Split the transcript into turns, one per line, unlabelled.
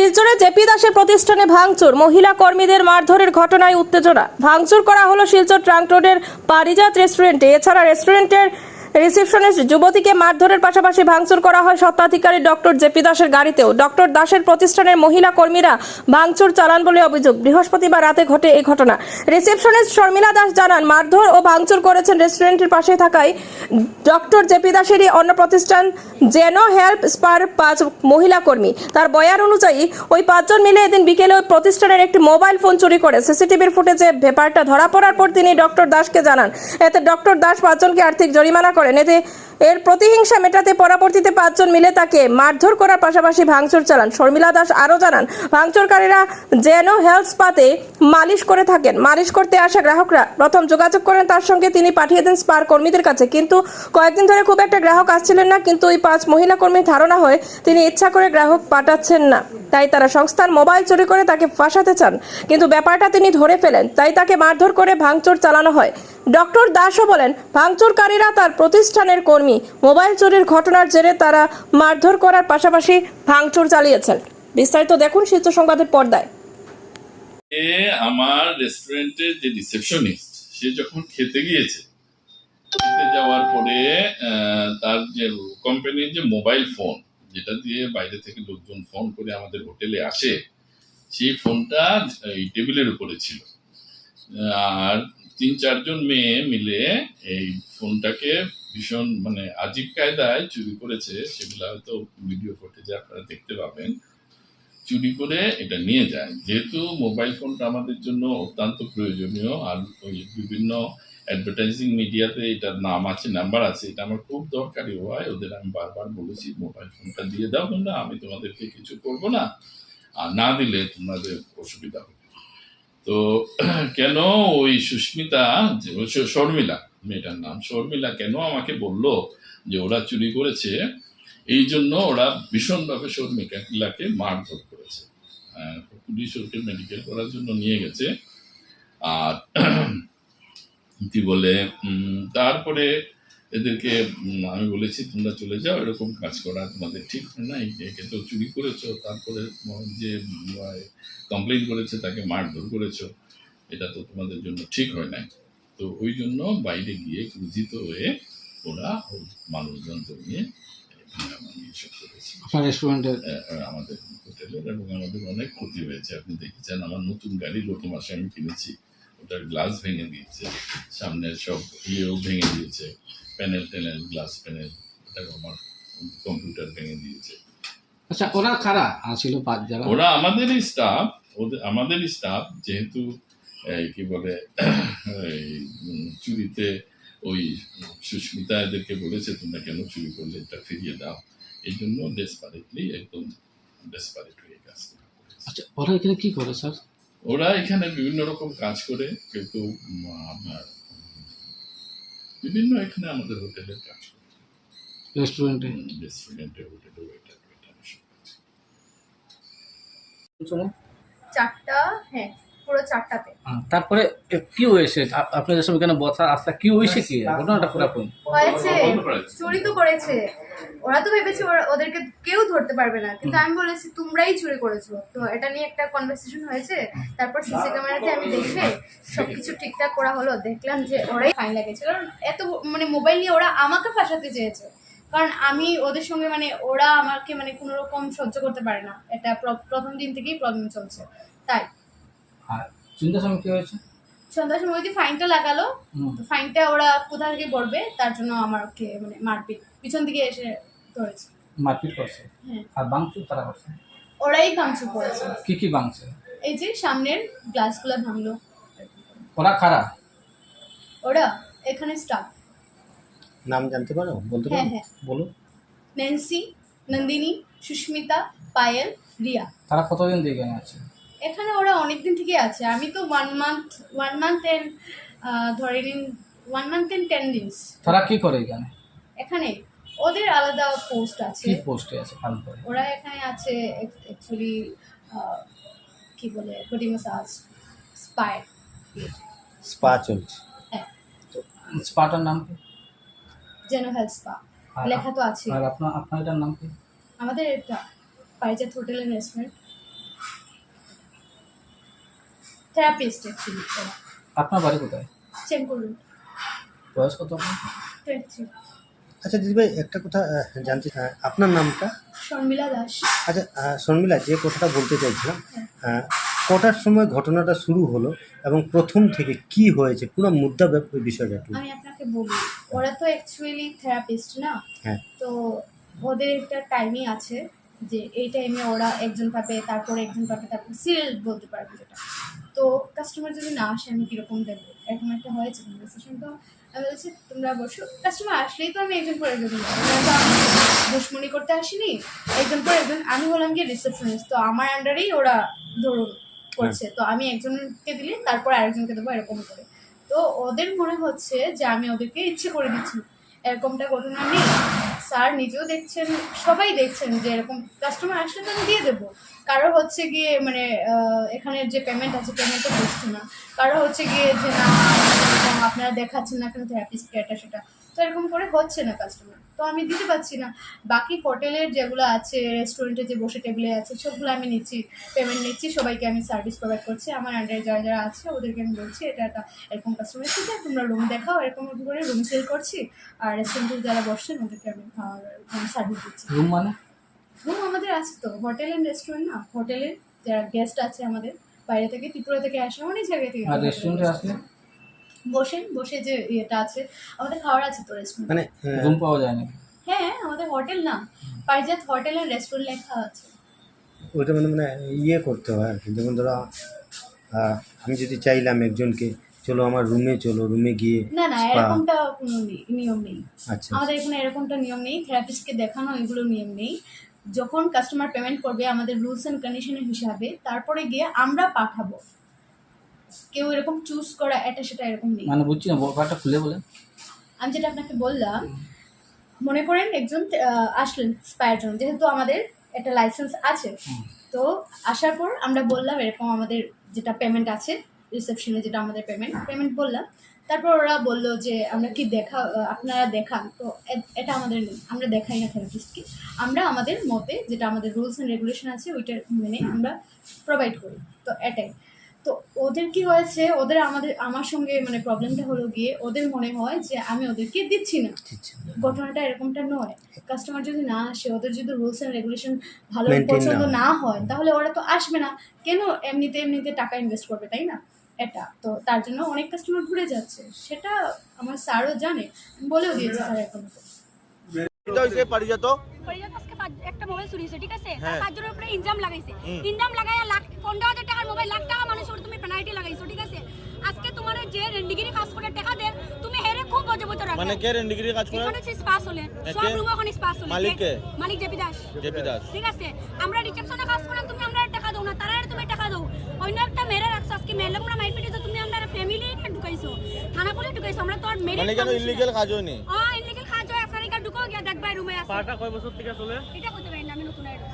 শিলচরে JP দাসের প্রতিষ্ঠানে ভাঙচুর, মহিলা কর্মীদের মারধরের ঘটনায় উত্তেজনা। ভাঙচুর করা হলো শিলচর ট্রাঙ্ক রোডের পারিজাত রেস্টুরেন্টে। এছাড়া রেস্টুরেন্টের রিসেপশনিস্ট যুবতীকে মারধরের পাশাপাশি ভাঙচুর করা হয় স্বত্বাধিকারী ডক্টর জেপি দাসের গাড়িতেও। ডক্টর দাসের প্রতিষ্ঠানের মহিলা কর্মীরা ভাঙচুর চালান বলে অভিযোগ। বৃহস্পতিবার রাতে ঘটে এই ঘটনা। রিসেপশনিস্ট শর্মিলা দাস জানান, মারধর ও ভাঙচুর করেছেন রেস্টুরেন্টের পাশে থাকায় ডক্টর জেপি দাসেরই অন্য প্রতিষ্ঠান জেনো হেল্প স্পার পাঁচ মহিলা কর্মী। তার বয়ান অনুযায়ী, ওই পাঁচজন মিলে এদিন বিকেলে ওই প্রতিষ্ঠানের একটি মোবাইল ফোন চুরি করে। সিসিটিভির ফুটেজে ব্যাপারটা ধরা পড়ার পর তিনি ডক্টর দাসকে জানান। এতে ডক্টর দাস পাঁচজনকে আর্থিক জরিমানা করেন। এতে এর প্রতিহিংসা মেটাতে পরবর্তীতে পাঁচজন মিলে তাকে মারধর করার পাশাপাশি ভাঙচুর চালান। শর্মিলা দাস আরও জানান, ভাঙচুরকারীরা জেনো হেলথ স্পাতে মালিশ করে থাকেন। মালিশ করতে আসা গ্রাহকরা প্রথম যোগাযোগ করেন, তার সঙ্গে তিনি পাঠিয়ে দেন স্পার কর্মীদের কাছে। কিন্তু কয়েকদিন ধরে খুব একটা গ্রাহক আসছিলেন না, কিন্তু ওই পাঁচ মহিলা কর্মীর ধারণা হয় তিনি ইচ্ছা করে গ্রাহক পাঠাচ্ছেন না। তাই তারা সংস্থার মোবাইল চুরি করে তাকে ফাঁসাতে চান। কিন্তু ব্যাপারটা তিনি ধরে ফেলেন, তাই তাকে মারধর করে ভাঙচুর চালানো হয়। ডক্টর দাসও বলেন, ভাঙচুরকারীরা তার প্রতিষ্ঠানের কর্মী, মোবাইল চুরির ঘটনার জেরে তারা মারধর করার পাশাপাশি ভাঙচুর চালিয়েছেন। বিস্তারিত দেখুন শিল্প সংবাদের পর্দায়।
আমার রেস্টুরেন্টের যে রিসেপশনিস্ট সে যখন খেতে গিয়েছে, খেতে যাওয়ার পরে তার যে কোম্পানির যে মোবাইল ফোন যেটা দিয়ে বাইরে থেকে লোকজন ফোন করে আমাদের হোটেলে আসে, সেই ফোনটা এই টেবিলের উপরে ছিল। আর তিন চারজন মেয়ে মিলে এই ফোনটাকে ভীষণ মানে আজীব কায়দায় চুরি করেছে, সেগুলো হয়তো ভিডিও ফুটেজে আপনারা দেখতে পাবেন। চুরি করে এটা নিয়ে যায়। যেহেতু মোবাইল ফোনটা আমাদের জন্য অত্যন্ত প্রয়োজনীয়, আর ওই বিভিন্ন অ্যাডভার্টাইজিং মিডিয়াতে এটার নাম আছে নাম্বার আছে, এটা আমার খুব দরকারি হয়। ওদের আমি বারবার বলেছি, মোবাইল ফোনটা দিয়ে দাও তোমরা, আমি তোমাদেরকে কিছু করব না। আর না দিলে তোমাদের অসুবিধা হবে। তো কেন ওই সুস্মিতা শর্মিলা মেয়েটার নাম শর্মিলা কেন আমাকে বলল যে ওরা চুরি করেছে? এই জন্য ওরা ভীষণভাবে শর্মিলাকে মারধর করেছে। আহ, পুলিশ ওকে মেডিকেল করার জন্য নিয়ে গেছে। আর কি বলে তারপরে এদেরকে আমি বলেছি তোমরা চলে যাও এরকম কাজ করা তোমাদের ঠিক হয় না একে তো চুরি করেছ তারপরে যে কমপ্লেন করেছে তাকে মারধর করেছ এটা তো তোমাদের জন্য ঠিক হয় নাই। তো ওই জন্য বাইরে গিয়ে ক্রুজিত হয়ে ওরা মানুষজন আহ, আমাদের হোটেলের এবং আমাদের অনেক ক্ষতি হয়েছে। আপনি দেখেছেন আমার নতুন গাড়ি গত মাসে আমি কিনেছি। ওটার গ্লাস ভেঙে দিয়েছে সামনের সব ইয়েও ভেঙে দিয়েছে। প্যানেল ট্যানেল গ্লাস প্যানেল ওটা আমার কম্পিউটার ভেঙে দিয়েছে।
আচ্ছা ওরা কারা? ছিল পাঁচ যারা?
ওরা আমাদেরই স্টাফ ওদের আমাদেরই স্টাফ যেহেতু এই কি বলে চুরিতে ওই সুস্মিতা এদেরকে বলেছে তোমরা কেন চুরি করলে? এটা ফিরিয়ে দাও। এই জন্য ডেসপারেটলি একদম ডেসপারেট হয়ে কাজ।
আচ্ছা ওরা এখানে কি করে স্যার?
ওরা এখানে বিভিন্ন রকম কাজ করে। কেউ কেউ আপনার বিভিন্ন এখানে আমাদের হোটেলের কাজ
রেস্টুরেন্টে
রেস্টুরেন্টে হোটেলে ওয়েটার ওয়েটার এসব
চারটা হ্যাঁ পুরো চারটাতে।
তারপরে কি হয়েছে? আপনাদের সব এখানে বসা আসা কি হয়েছে কি? ঘটনাটা পুরো
হয়েছে। চুরি তো করেছে। ওরা তো ভেবেছে ওরা ওদেরকে কেউ ধরতে পারবে না। কিন্তু আমি বলেছি, তোমরাই চুরি করেছ। তো এটা নিয়ে একটা কনভারসেশন হয়েছে। তারপর সিসি ক্যামেরাতে আমি দেখে সবকিছু ঠিকঠাক করা হলো। দেখলাম যে ওরাই ফাইন লাগেছে। কারণ এত মানে মোবাইল নিয়ে ওরা আমাকে ফাঁসাতে চেয়েছে। কারণ আমি ওদের সঙ্গে মানে ওরা আমাকে মানে কোনো রকম সহ্য করতে পারে না। এটা প্র- প্রথম দিন থেকেই প্রবলেম চলছে। তাই।
আর চিন্তার সময় কি হয়েছে?
সন্ধ্যার সময় যে ফাইনটা লাগালো তো ফাইনটা ওরা কোথা থেকে পড়বে তার জন্য আমার আমাকে মানে মারপিট পিছন দিকে এসে ধরেছে।
মারপিট করছে?
হ্যাঁ।
আর বাংচুর তারা করছে?
ওরাই ভাঙচুর করেছে।
কি কি বাংছে?
এই যে সামনের গ্লাসগুলো ভাঙলো।
ওরা কারা?
ওরা এখানে স্টাফ
নাম জানতে পারো? বলতে
হ্যাঁ
পারো?
হ্যাঁ
বলো।
ন্যান্সি নন্দিনী সুস্মিতা পায়েল রিয়া
তারা কতদিন দিয়ে এখানে আছে?
এখানে ওরা অনেক দিন থেকে আছে। আমি তো one month one month and ধরে নিন ওয়ান মান্থ এন্ড টেন দিনস
তারা কি করে এখানে?
এখানে ওদের আলাদা পোস্ট আছে।
কি পোস্টে আছে করে?
ওরা এখানে আছে অ্যাকচুয়ালি কি বলে বডি ম্যাসাজ স্পাই
স্পা চলছে।
হ্যাঁ।
স্পাটার নাম কি?
হেলথ স্পা লেখা তো আছে।
আর আপনার আপনার নাম কি?
আমাদের এটা Parijat hotel and restaurant therapist actually
আপনার বাড়ি কোথায়?
করুন
বয়স কত আপনার?
টোয়েন্টি
আচ্ছা দিদিভাই একটা কথা আহ, জানতে আহ, আপনার নামটা?
শর্মিলা দাস।
আচ্ছা আহ, শর্মিলা যে কথাটা বলতে চাইছিলাম আহ, কটার সময় ঘটনাটা শুরু হলো এবং প্রথম থেকে কি হয়েছে? পুরো মুদ্রা ব্যাপ- বিষয়টা একটু।
আমি আপনাকে বলি ওরা তো অ্যাকচুয়ালি থেরাপিস্ট না?
হ্যাঁ।
তো ওদের একটা টাইমিং আছে যে এই টাইমে ওরা একজন পাবে তারপরে একজন পাবে তারপর সিরিয়াল বলতে পারবে যেটা। তো কাস্টমার যদি না আসে আমি কীরকম দেবো? এরকম একটা হয়েছে কনভারসেশন তো আমি বলছি তোমরা বসো। কাস্টমার আসলেই তো আমি একজন পর একজন আমি করতে আসিনি একজন পর একজন আমি হলাম গিয়ে রিসেপশনিস্ট তো আমার আন্ডারেই ওরা ধরুন করছে। তো আমি একজনকে দিলে তারপর আরেকজনকে দেবো এরকম করে। তো ওদের মনে হচ্ছে যে আমি ওদেরকে ইচ্ছে করে দিচ্ছি। এরকমটা ঘটনা নেই। স্যার নিজেও দেখছেন, সবাই দেখছেন যে এরকম কাস্টমার আসলে তো আমি দিয়ে দেবো। কারও হচ্ছে গিয়ে মানে এখানে যে পেমেন্ট আছে পেমেন্টটা বুঝছে না। কারও হচ্ছে গিয়ে যে না, আপনারা দেখাচ্ছেন না কেন থেরাপিস্ট কেয়ারটা সেটা। তো এরকম করে হচ্ছে না কাস্টমার তো আমি দিতে পারছি না। বাকি হোটেলের যেগুলো আছে রেস্টুরেন্টে যে বসে টেবিলে আছে সবগুলো আমি নিচ্ছি পেমেন্ট নিচ্ছি সবাইকে আমি সার্ভিস প্রোভাইড করছি। আমার আন্ডারে যারা যারা আছে ওদেরকে আমি বলছি এটা একটা এরকম কাস্টমার এসেছে তোমরা রুম দেখাও এরকম করে রুম সেল করছি। আর রেস্টুরেন্টে যারা বসছেন ওদেরকে আমি সার্ভিস দিচ্ছি।
রুম মানে?
রুম আমাদের আছে তো। হোটেল অ্যান্ড রেস্টুরেন্ট না। হোটেলের যারা গেস্ট আছে আমাদের বাইরে থেকে ত্রিপুরা থেকে আসে অনেক জায়গা থেকে
রেস্টুরেন্টে আসলে?
বসেন বসে যে ইয়েটা আছে আমাদের খাওয়ার আছে তো রেস্টুরেন্ট
মানে
রুম পাওয়া যায় না
হ্যাঁ আমাদের হোটেল না। পারিজাত হোটেল অ্যান্ড রেস্টুরেন্ট লেখা আছে।
ওইটা মানে মানে ইয়ে করতে হয় আর কি। যেমন ধরো আমি যদি চাইলাম একজনকে চলো আমার রুমে চলো রুমে গিয়ে
না না এরকমটা কোনো নিয়ম নেই।
আচ্ছা
আমাদের এখানে এরকমটা নিয়ম নেই। থেরাপিস্টকে দেখানো এগুলো নিয়ম নেই। যখন কাস্টমার পেমেন্ট করবে আমাদের রুলস অ্যান্ড কন্ডিশনের হিসাবে তারপরে গিয়ে আমরা পাঠাবো। কেউ এরকম চুজ করা এটা সেটা এরকম নেই।
মানে বুঝছি না ব্যাপারটা খুলে বলেন
আমি যেটা আপনাকে বললাম মনে করেন একজন আসলেন স্পায়ের জন্য যেহেতু আমাদের একটা লাইসেন্স আছে তো আসার পর আমরা বললাম এরকম আমাদের যেটা পেমেন্ট আছে রিসেপশনে যেটা আমাদের পেমেন্ট পেমেন্ট বললাম। তারপর ওরা বলল যে আমরা কি দেখা আপনারা দেখান। তো এটা আমাদের নেই আমরা দেখাই না থেরাপিস্টকে আমরা আমাদের মতে যেটা আমাদের রুলস অ্যান্ড রেগুলেশন আছে ওইটার মেনে আমরা প্রোভাইড করি। তো এটাই। তো ওদের কি হয়েছে? ওদের আমাদের আমার সঙ্গে মানে প্রবলেমটা হলো গিয়ে ওদের মনে হয় যে আমি ওদেরকে দিচ্ছি না। ঘটনাটা এরকমটা নয়। কাস্টমার যদি না আসে ওদের যদি রুলস অ্যান্ড রেগুলেশন ভালো পছন্দ না হয় তাহলে ওরা তো আসবে না। কেন এমনিতে এমনিতে টাকা ইনভেস্ট করবে তাই না? এটা। তো তার জন্য অনেক কাস্টমার ঘুরে যাচ্ছে। সেটা আমার স্যারও জানে। বলেও দিয়েছে স্যার এখন।
এটা পারিজাত
আজকে একটা মোবাইল চুরি হয়েছে ঠিক আছে?
হ্যাঁ।
তার পাঁচজনের উপরে ইনজাম লাগাইছে। ইনজাম লাগাইয়া লাখ পনেরো হাজার টাকার মোবাইল লাখ টাকা মানুষের উপরে তুমি পেনাল্টি লাগাইছো ঠিক আছে? আজকে তোমার যে রেন্ডিগিরি কাজ করে টাকা দেন তুমি হেরে খুব বজে বজে রাখবে
মানে কে রেন্ডিগিরি কাজ করে?
এখানে স্পাস হলে
এ
সব
কে?
রুম ওখানে স্পাস হলে।
মালিক কে?
মালিক জেপি দাস।
জেপি দাস।
ঠিক আছে? আমরা রিসেপশনে কাজ করলাম তুমি আমরা টাকা দাও না তারা তুমি টাকা দাও। অন্য একটা মেরে রাখছো আজকে মেরে আমরা মাইর পিটিছো তুমি আমরা ফ্যামিলি ঢুকাইছো থানা করে ঢুকাইছো আমরা তো আর মেরে
মানে কেন ইলিগেল কাজ হয়নি?
হ্যাঁ ইনলিগেল কাজ হয় আপনার এখানে ঢুকো গিয়া দেখবা রুমে আছে।
পাটা কয় বছর থেকে চলে?
এটা করতে পারি না আমি নতুন আইডি।